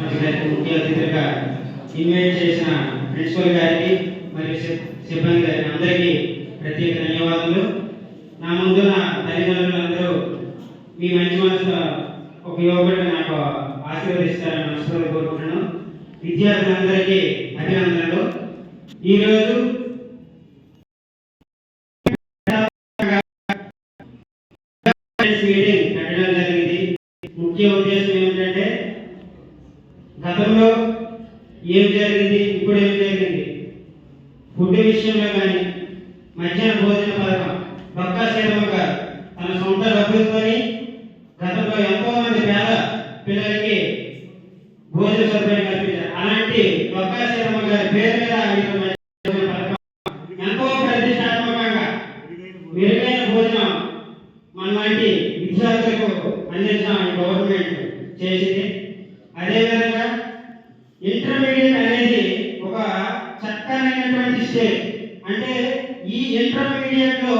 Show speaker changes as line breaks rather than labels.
ముఖ్య అతిథిగా ఇన్వైట్ చేసిన ప్రిన్సిపల్ గారికి మరియు సిబ్బంది గారికి అందరికీ ప్రత్యేక ధన్యవాదాలు నా ముందు నా తల్లిదండ్రులందరూ మీ మంచి మనసులో ఒక యువకుడు నాకు ఆశీర్వదిస్తారని మనస్ఫూర్తి కోరుకుంటున్నాను. విద్యార్థులందరికీ అభినందనలు. ఈరోజు మీటింగ్ పెట్టడం జరిగింది. ముఖ్య ఉద్దేశం గతంలో ఏం జరిగింది? ఇప్పుడు ఏం జరిగింది? ఫుడ్ విషయంలో కానీ మధ్యాహ్న భోజన పథకం బక్కా శర్మ గారు తన సొంత డబ్బులతోని గతంలో ఎంతో మంది పేద పిల్లలకి భోజన సౌకర్యం కల్పించారు. అలాంటి బక్కా శర్మ గారి పేరు మీద ఎంతో ప్రతిష్టాత్మకంగా మెరుగైన భోజనం మన లాంటి విద్యార్థులకు అందించడం గవర్నమెంట్ చేసింది. అదేవిధంగా ఇంటర్మీడియట్ అనేది ఒక చక్కనైనటువంటి స్టేజ్ అంటే ఈ ఇంటర్మీడియట్లో